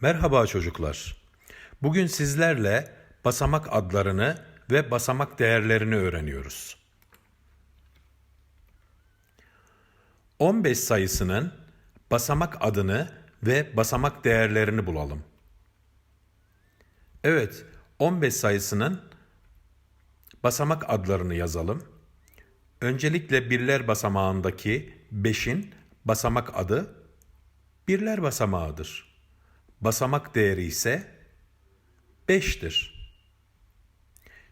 Merhaba çocuklar. Bugün sizlerle basamak adlarını ve basamak değerlerini öğreniyoruz. 15 sayısının basamak adını ve basamak değerlerini bulalım. Evet, 15 sayısının basamak adlarını yazalım. Öncelikle birler basamağındaki 5'in basamak adı birler basamağıdır. Basamak değeri ise 5'tir.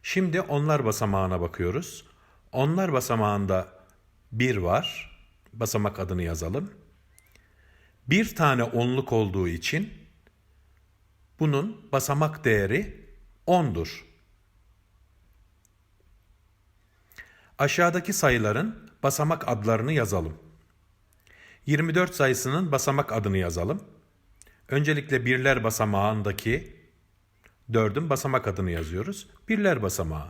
Şimdi onlar basamağına bakıyoruz. Onlar basamağında 1 var. Basamak adını yazalım. Bir tane onluk olduğu için bunun basamak değeri 10'dur. Aşağıdaki sayıların basamak adlarını yazalım. 24 sayısının basamak adını yazalım. Öncelikle birler basamağındaki 4'ün basamak adını yazıyoruz. Birler basamağı.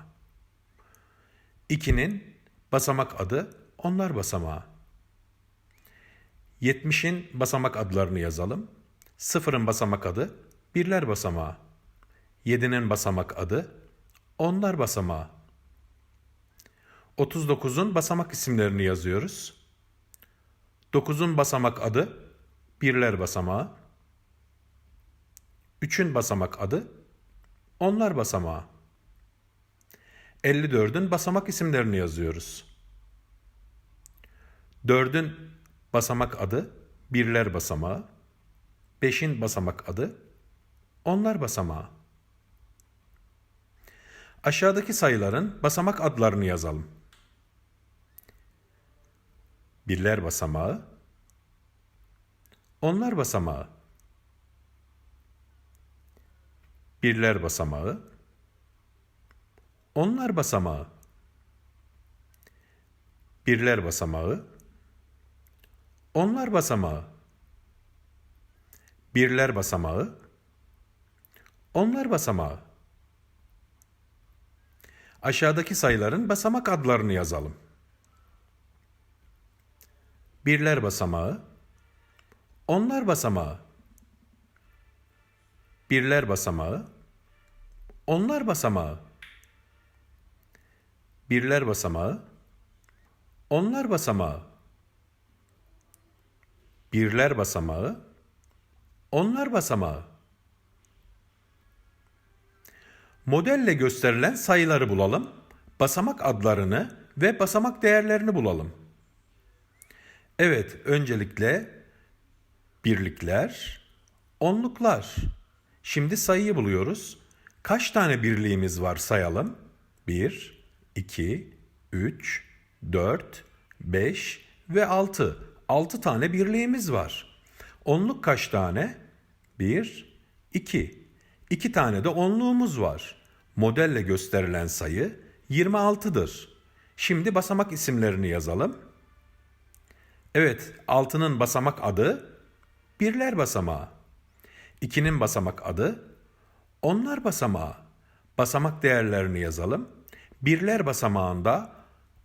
2'nin basamak adı onlar basamağı. 70'in basamak adlarını yazalım. 0'ın basamak adı birler basamağı. 7'nin basamak adı onlar basamağı. 39'un basamak isimlerini yazıyoruz. 9'un basamak adı birler basamağı. 3'ün basamak adı onlar basamağı. 54'ün basamak isimlerini yazıyoruz. 4'ün basamak adı birler basamağı. 5'in basamak adı onlar basamağı. Aşağıdaki sayıların basamak adlarını yazalım. Birler basamağı, onlar basamağı, birler basamağı, onlar basamağı, birler basamağı, onlar basamağı, birler basamağı, onlar basamağı. Aşağıdaki sayıların basamak adlarını yazalım. Birler basamağı, onlar basamağı, birler basamağı, onlar basamağı, birler basamağı, onlar basamağı, birler basamağı, onlar basamağı. Modelle gösterilen sayıları bulalım, basamak adlarını ve basamak değerlerini bulalım. Evet, öncelikle birlikler, onluklar. Şimdi sayıyı buluyoruz. Kaç tane birliğimiz var sayalım? 1, 2, 3, 4, 5 ve 6. 6 tane birliğimiz var. Onluk kaç tane? 1, 2. 2 tane de onluğumuz var. Modelle gösterilen sayı 26'dır. Şimdi basamak isimlerini yazalım. Evet, altının basamak adı birler basamağı. İkinin basamak adı onlar basamağı. Basamak değerlerini yazalım. Birler basamağında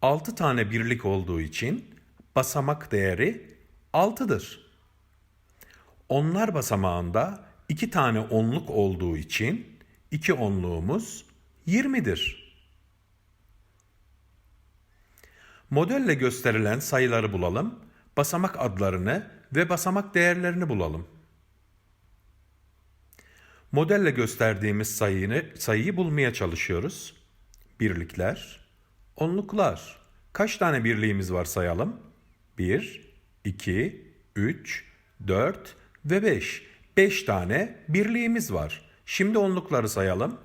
6 tane birlik olduğu için basamak değeri 6'dır. Onlar basamağında 2 tane onluk olduğu için 2 onluğumuz 20'dir. Modelle gösterilen sayıları bulalım basamak adlarını ve basamak değerlerini bulalım. Modelle gösterdiğimiz sayını, sayıyı bulmaya çalışıyoruz. Birlikler, onluklar. Kaç tane birliğimiz var sayalım? 1, 2, 3, 4 ve 5. 5 tane birliğimiz var. Şimdi onlukları sayalım.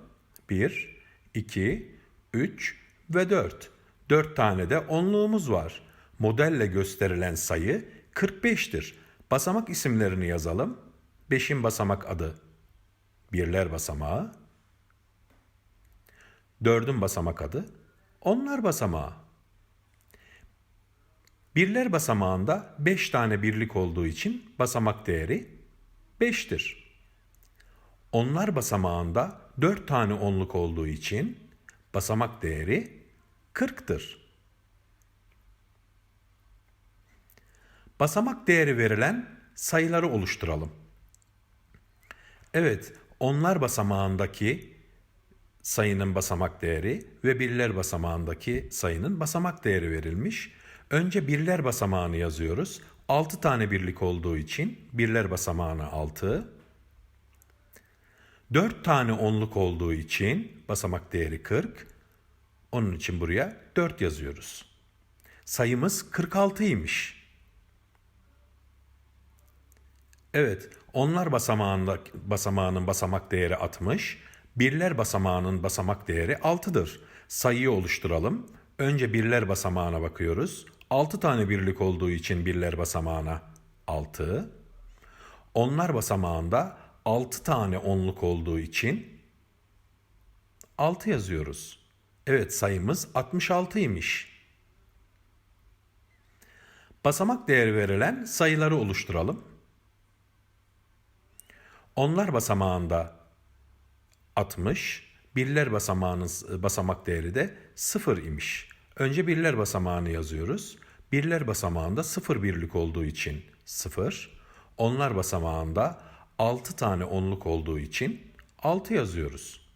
1, 2, 3 ve 4. 4 tane de onluğumuz var modelle gösterilen sayı 45'tir. Basamak isimlerini yazalım. 5'in basamak adı birler basamağı. 4'ün basamak adı onlar basamağı. Birler basamağında 5 tane birlik olduğu için basamak değeri 5'tir. Onlar basamağında 4 tane onluk olduğu için basamak değeri 40'tır. Basamak değeri verilen sayıları oluşturalım. Evet, onlar basamağındaki sayının basamak değeri ve birler basamağındaki sayının basamak değeri verilmiş. Önce birler basamağını yazıyoruz. 6 tane birlik olduğu için birler basamağına 6. 4 tane onluk olduğu için basamak değeri 40. Onun için buraya 4 yazıyoruz. Sayımız 46 imiş. Evet, onlar basamağında, basamağının basamak değeri 60, birler basamağının basamak değeri 6'dır. Sayıyı oluşturalım. Önce birler basamağına bakıyoruz. 6 tane birlik olduğu için birler basamağına 6. Onlar basamağında 6 tane onluk olduğu için 6 yazıyoruz. Evet sayımız 66 imiş. Basamak değeri verilen sayıları oluşturalım. Onlar basamağında 60, birler basamağının basamak değeri de 0 imiş. Önce birler basamağını yazıyoruz. Birler basamağında 0 birlik olduğu için 0. Onlar basamağında 6 tane onluk olduğu için 6 yazıyoruz.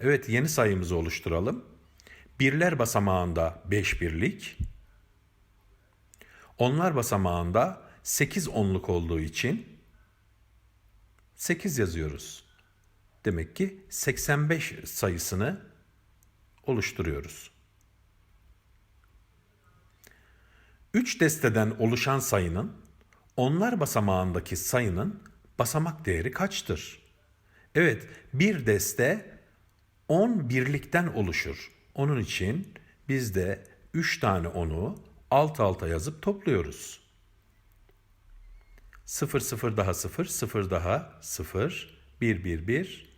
Evet yeni sayımızı oluşturalım. Birler basamağında 5 birlik. Onlar basamağında 8 onluk olduğu için 8 yazıyoruz. Demek ki 85 sayısını oluşturuyoruz. 3 desteden oluşan sayının onlar basamağındaki sayının basamak değeri kaçtır? Evet, bir deste 10 birlikten oluşur. Onun için biz de 3 tane onu alt alta yazıp topluyoruz. 0 0 daha 0 0 daha 0 1 1 1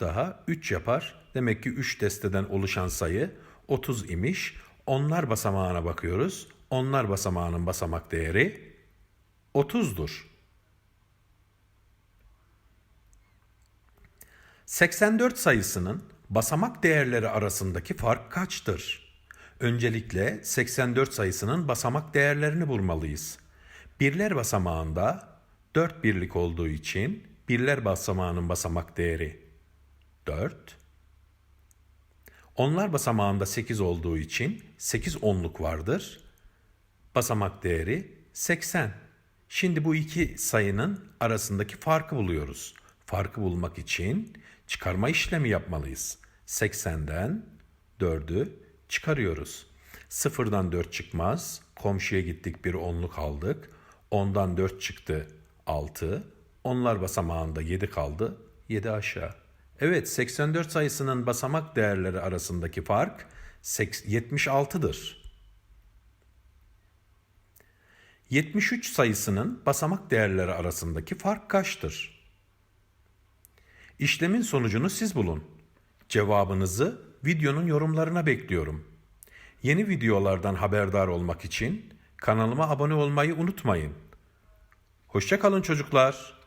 daha 3 yapar. Demek ki 3 desteden oluşan sayı 30 imiş. Onlar basamağına bakıyoruz. Onlar basamağının basamak değeri 30'dur. 84 sayısının basamak değerleri arasındaki fark kaçtır? Öncelikle 84 sayısının basamak değerlerini bulmalıyız. Birler basamağında 4 birlik olduğu için birler basamağının basamak değeri 4. Onlar basamağında 8 olduğu için 8 onluk vardır. Basamak değeri 80. Şimdi bu iki sayının arasındaki farkı buluyoruz. Farkı bulmak için çıkarma işlemi yapmalıyız. 80'den 4'ü çıkarıyoruz. Sıfırdan 4 çıkmaz. Komşuya gittik bir onluk aldık. Ondan 4 çıktı 6. Onlar basamağında 7 kaldı. 7 aşağı. Evet 84 sayısının basamak değerleri arasındaki fark 76'dır. 73 sayısının basamak değerleri arasındaki fark kaçtır? İşlemin sonucunu siz bulun. Cevabınızı videonun yorumlarına bekliyorum. Yeni videolardan haberdar olmak için kanalıma abone olmayı unutmayın. Hoşçakalın çocuklar.